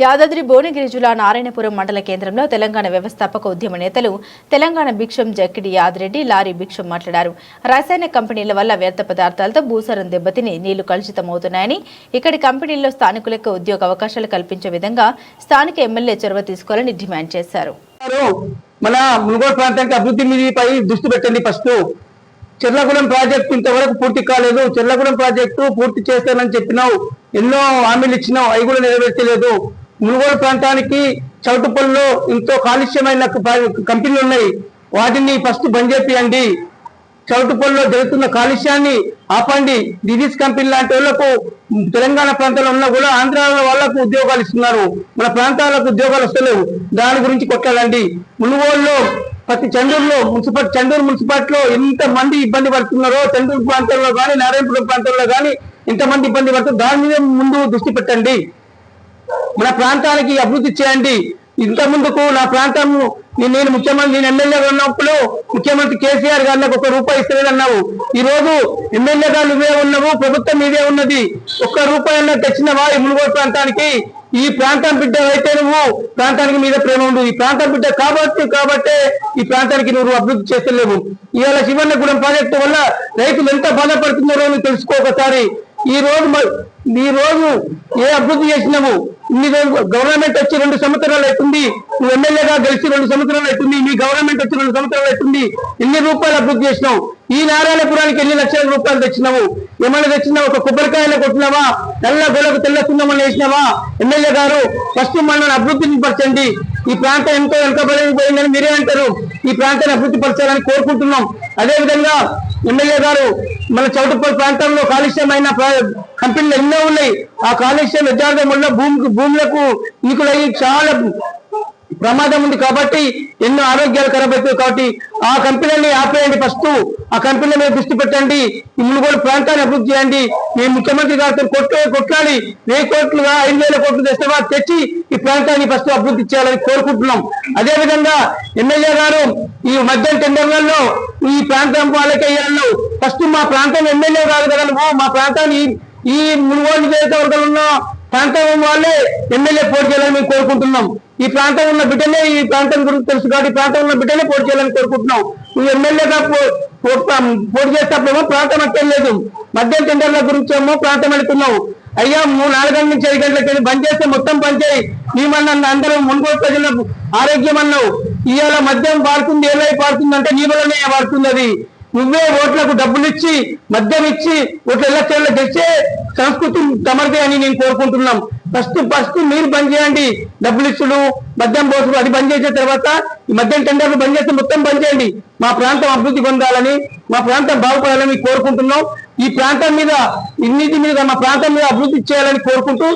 యాదాద్రి భువనగిరి జిల్లా నారాయణపురం మండల కేంద్రంలో తెలంగాణ వ్యవస్థాపక ఉద్యమ నేతలు తెలంగాణ భిక్షం జక్కిడి యాదిరెడ్డి లారీ భిక్షం మాట్లాడారు. రసాయన కంపెనీల వల్ల వ్యర్థ పదార్థాలతో భూసారం దెబ్బతిని నీళ్ళు కలుషితమవుతున్నాయని ఇక్కడి కంపెనీల్లో స్థానికులకు ఉద్యోగ అవకాశాలు కల్పించే విధంగా స్థానిక ఎమ్మెల్యే చొరవ తీసుకోవాలని డిమాండ్ చేశారు. మన మునుగోడు ప్రాంతానికి అభివృద్ధి మీదపై దృష్టి పెట్టండి ఫస్ట్. చెర్లగూడెం ప్రాజెక్టు ఇంతవరకు పూర్తి కాలేదు. చెర్లగూడెం ప్రాజెక్టు పూర్తి చేస్తానని చెప్పినావు. ఎన్నో హామీలు ఇచ్చినావు. అవి కూడా నెరవేర్చలేదు. మునుగోడు ప్రాంతానికి చౌటుపల్లిలో ఎంతో కాలుష్యమైన కంపెనీలు ఉన్నాయి. వాటిని ఫస్ట్ బంద్ చేపియండి. చౌటుపల్లిలో జరుగుతున్న కాలుష్యాన్ని ఆపండి. దివీస్ కంపెనీ లాంటి వాళ్ళకు తెలంగాణ ప్రాంతంలో ఉన్నా కూడా ఆంధ్ర వాళ్ళకు ఉద్యోగాలు ఇస్తున్నారు. మన ప్రాంతాలకు ఉద్యోగాలు వస్తలేవు. దాని గురించి కొట్లాడండి. మునుగోడులో ప్రతి చండూరులో మున్సిపల్ చండూరు మున్సిపాలిటీలో ఎంత మంది ఇబ్బంది పడుతున్నారో చండూరు ప్రాంతంలో కానీ నారాయణపురం ప్రాంతంలో కానీ ఎంతమంది ఇబ్బంది పడుతున్నారు దాని మీద ముందు దృష్టి పెట్టండి. మన ప్రాంతానికి అభివృద్ధి చేయండి. ఇంత ముందుకు నా ప్రాంతము నేను ముఖ్యమంత్రి నేను ఎమ్మెల్యేగా ఉన్నప్పుడు ముఖ్యమంత్రి కేసీఆర్ గారు నాకు ఒక రూపాయి ఇస్తలేదు అన్నావు ఈ రోజు ఎమ్మెల్యేగా నువ్వే ఉన్నావు ప్రభుత్వం మీదే ఉన్నది. ఒక్క రూపాయి అన్న తెచ్చినవా ఈ మునుగోడు ప్రాంతానికి. ఈ ప్రాంతం బిడ్డ అయితే నువ్వు ప్రాంతానికి మీద ప్రేమ ఉండు. ఈ ప్రాంతం బిడ్డ కాబట్టి కాబట్టే ఈ ప్రాంతానికి నువ్వు అభివృద్ధి చేస్తలేవు. ఇవాళ శివన్నగూడెం ప్రాజెక్టు వల్ల రైతులు ఎంత బాధపడుతున్నారో నువ్వు తెలుసుకో ఒకసారి. ఈ రోజు ఈ రోజు ఏ అభివృద్ధి చేసినావు? ఇన్ని రోజులు గవర్నమెంట్ వచ్చి రెండు సంవత్సరాలు అవుతుంది. నువ్వు ఎమ్మెల్యేగా గెలిచి రెండు సంవత్సరాలు అవుతుంది. మీ గవర్నమెంట్ వచ్చి రెండు సంవత్సరాలు అవుతుంది. ఎన్ని రూపాయలు అభివృద్ధి చేసినావు? ఈ నారాయణపురానికి ఎన్ని లక్షల రూపాయలు తెచ్చినావు? ఏమైనా తెచ్చినావు ఒక కొబ్బరికాయలు కొట్టినావా? తెల్ల గొడవకు తెల్ల సున్నమని వేసినావా? ఎమ్మెల్యే గారు ఫస్ట్ మనల్ని అభివృద్ధిని పరచండి. ఈ ప్రాంతం ఎంతో వెనుకబడిపోయిందని మీరే అంటారు. ఈ ప్రాంతాన్ని అభివృద్ధి పరచాలని కోరుకుంటున్నాం. అదే విధంగా ఎమ్మెల్యే గారు మన చౌటుపల్లి ప్రాంతంలో కాలుష్యమైన కంపెనీలు ఎన్నో ఉన్నాయి. ఆ కాలుష్యం వ్యర్థార్థం వల్ల భూమికి భూములకు ఇంకులయ్యి చాలా ప్రమాదం ఉంది కాబట్టి ఎన్నో ఆరోగ్యాలు ఖరాబ్ అవుతాయి కాబట్టి ఆ కంపెనీని ఆపేయండి ఫస్ట్ ఆ కంపెనీల మీద దృష్టి పెట్టండి. ఈ మునుగోడు ప్రాంతాన్ని అభివృద్ధి చేయండి. మేము ముఖ్యమంత్రి గారితో కొట్టు కొట్లాడి వెయ్యి కోట్లుగా ఐదు వేల కోట్లు తెస్తే తెచ్చి ఈ ప్రాంతాన్ని ఫస్ట్ అభివృద్ధి చేయాలని కోరుకుంటున్నాం. అదే విధంగా ఎమ్మెల్యే గారు ఈ మద్యం టెండర్లలో ఈ ప్రాంతం వాళ్ళకే ఫస్ట్ మా ప్రాంతం ఎమ్మెల్యే కాదు కదా మా ప్రాంతాన్ని ఈ మునుగోడు నియోజకవర్గంలో ప్రాంతం వాళ్ళే ఎమ్మెల్యే పోటీ చేయాలని మేము కోరుకుంటున్నాం. ఈ ప్రాంతం ఉన్న బిడ్డలే ఈ ప్రాంతం గురించి తెలుసు కాబట్టి ఈ ప్రాంతం ఉన్న బిడ్డలే పోటీ చేయాలని కోరుకుంటున్నాం. నువ్వు ఎమ్మెల్యేగా పో- పో- పోటీ చేసేటప్పుడేమో ప్రాంతం అక్కర్లేదు మద్యం టెండర్ల గురించి ఏమో ప్రాంతం వెళుతున్నావు అయ్యా మూడు నాలుగు గంటల నుంచి ఐదు గంటలకి వెళ్ళి బంద్ చేస్తే మొత్తం బంద్ చేయి. నీమన్నా అందరం మునుగోడు ప్రజలకు ఆరోగ్యం అన్నావు. ఇవాళ మద్యం పాడుతుంది ఏమై పాడుతుంది అంటే నీ వల్లనే పాడుతుంది అది. నువ్వే ఓట్లకు డబ్బులు ఇచ్చి మద్యం ఇచ్చి ఓట్ల చెల్ల తెచ్చే సంస్కృతి తమరిదే అని నేను కోరుకుంటున్నాం. ఫస్ట్ ఫస్ట్ మీరు బంద్ చేయండి. డబ్బులు ఇచ్చుడు మద్యం పోసుడు అది బంద్ చేసిన తర్వాత ఈ మద్యం టెండర్లు బంద్ చేస్తే మొత్తం బంద్ చేయండి. మా ప్రాంతం అభివృద్ధి పొందాలని మా ప్రాంతం బాగుపడాలని కోరుకుంటున్నాం. ఈ ప్రాంతం మీద ఇన్నిటి మీద మా ప్రాంతం మీద అభివృద్ధి చేయాలని కోరుకుంటూ